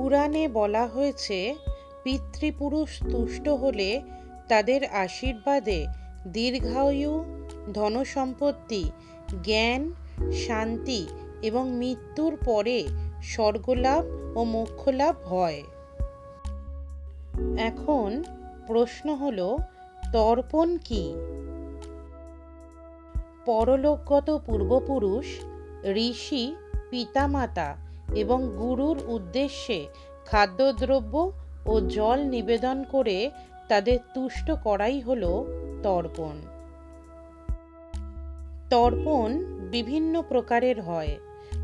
পুরাণে বলা হয়েছে, পিতৃপুরুষ তুষ্ট হলে তাদের আশীর্বাদে দীর্ঘায়ু, ধনসম্পত্তি, জ্ঞান, শান্তি এবং মৃত্যুর পরে স্বর্গলাভ ও মোক্ষলাভ হয়। এখন প্রশ্ন হল, তর্পণ কি? পরলোকগত পূর্বপুরুষ, ঋষি, পিতামাতা এবং গুরুর উদ্দেশ্যে খাদ্যদ্রব্য ও জল নিবেদন করে তাদের তুষ্ট করাই হল তর্পণ। তর্পণ বিভিন্ন প্রকারের হয়।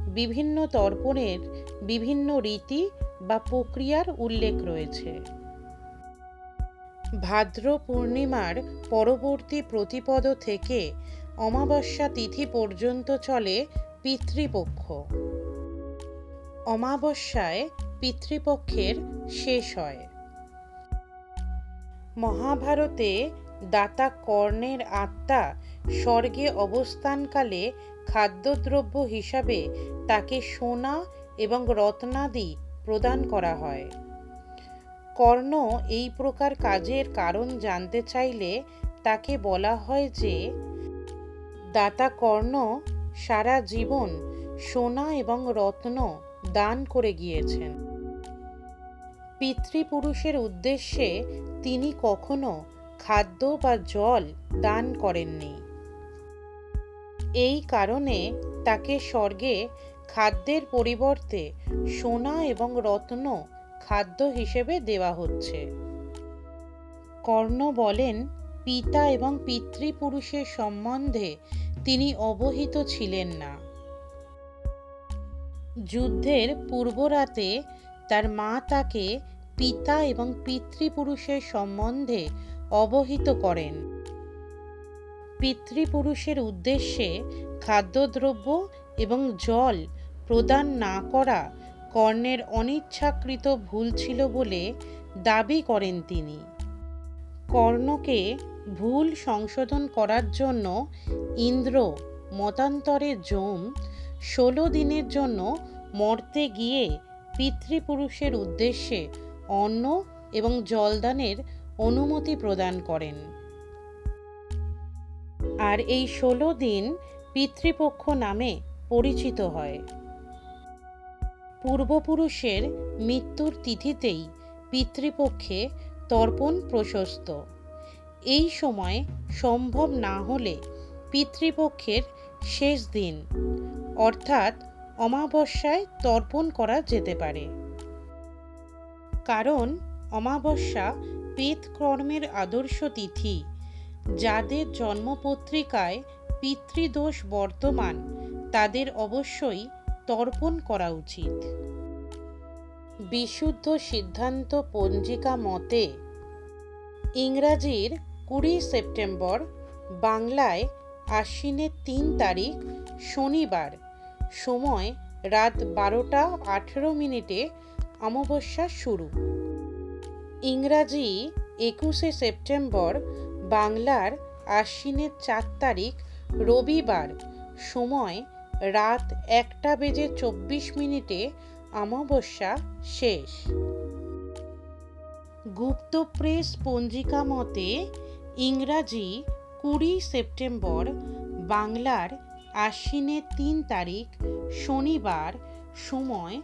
বিভিন্ন তর্পণের বিভিন্ন রীতি বা প্রক্রিয়ার উল্লেখ রয়েছে। ভাদ্র পূর্ণিমার পরবর্তী প্রতিপদ থেকে অমাবস্যা তিথি পর্যন্ত চলে পিতৃপক্ষ। অমাবস্যায় পিতৃপক্ষের শেষ হয়। মহাভারতে দাতা কর্ণের আত্মা স্বর্গে অবস্থানকালে খাদ্যদ্রব্য হিসাবে তাকে সোনা এবং রত্নাদি প্রদান করা হয়। কর্ণ এই প্রকার কাজের কারণ জানতে চাইলে তাকে বলা হয় যে, দাতা কর্ণ সারা জীবন সোনা এবং রত্ন দান করে গিয়েছেন। পিতৃপুরুষের উদ্দেশ্যে তিনি কখনো খাদ্য বা জল দান করেননি। এই কারণে তাকে স্বর্গে খাদ্যের পরিবর্তে সোনা এবং রত্ন খাদ্য হিসেবে দেওয়া হচ্ছে। কর্ণ বলেন, পিতা এবং পিতৃপুরুষের সম্বন্ধে তিনি অবহিত ছিলেন না। যুদ্ধের পূর্বরাতে তার মা তাকে পিতা এবং পিতৃপুরুষের সম্বন্ধে অবহিত করেন। পিতৃপুরুষের উদ্দেশ্যে খাদ্যদ্রব্য এবং জল প্রদান না করা কর্ণের অনিচ্ছাকৃত ভুল ছিল বলে দাবি করেন তিনি। কর্ণকে ভুল সংশোধন করার জন্য ইন্দ্র মতান্তরে যম ষোলো দিনের জন্য মর্তে গিয়ে পিতৃপুরুষের উদ্দেশ্যে অন্ন এবং জলদানের অনুমতি প্রদান করেন। আর এই ষোলো দিন পিতৃপক্ষ নামে পরিচিত হয়। পূর্বপুরুষের মৃত্যুর তিথিতেই পিতৃপক্ষে তর্পণ প্রশস্ত। এই সময় সম্ভব না হলে পিতৃপক্ষের শেষ দিন। অর্থাৎ অমাবস্যায় তর্পণ করা যেতে পারে। কারণ অমাবস্যা পেতকর্মের আদর্শ তিথি, যাদের জন্মপত্রিকায় পিতৃদোষ বর্তমান, তাদের অবশ্যই তর্পণ করা উচিত। বিশুদ্ধ সিদ্ধান্ত পঞ্জিকা মতে, ইংরাজির কুড়ি সেপ্টেম্বর, বাংলায় আশ্বিনের তিন তারিখ, শনিবার সময় রাত বারোটা আঠেরো মিনিটে অমাবস্যা শুরু। ইংরাজি একুশে সেপ্টেম্বর, বাংলার আশ্বিনের চার তারিখ, রবিবার, সময় রাত একটা বেজে চব্বিশ মিনিটে অমাবস্যা শেষ। গুপ্ত প্রেস পঞ্জিকা মতে, ইংরাজি কুড়ি সেপ্টেম্বর, বাংলার আশ্বিনের তিন তারিখ, শনিবার, সময়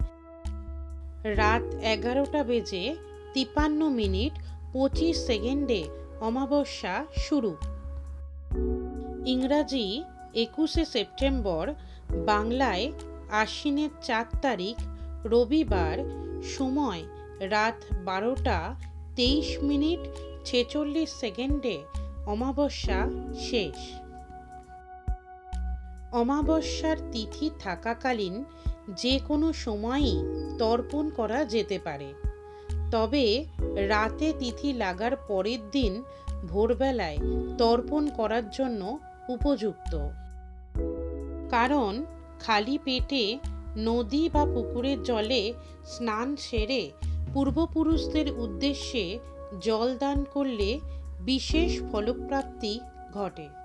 রাত এগারোটা বেজে তিপান্ন মিনিট পঁচিশ সেকেন্ডে অমাবস্যা শুরু। ইংরাজি, একুশে সেপ্টেম্বর, বাংলায় আশ্বিনের চার তারিখ, রবিবার, সময় রাত বারোটা তেইশ মিনিট ছেচল্লিশ সেকেন্ডে অমাবস্যা শেষ। অমাবস্যার তিথি থাকাকালীন যে কোনো সময়ই তর্পণ করা যেতে পারে। তবে রাতে তিথি লাগার পরের দিন ভোরবেলায় তর্পণ করার জন্য উপযুক্ত। কারণ খালি পেটে নদী বা পুকুরের জলে স্নান সেরে পূর্বপুরুষদের উদ্দেশ্যে জল দান করলে বিশেষ ফলপ্রাপ্তি ঘটে।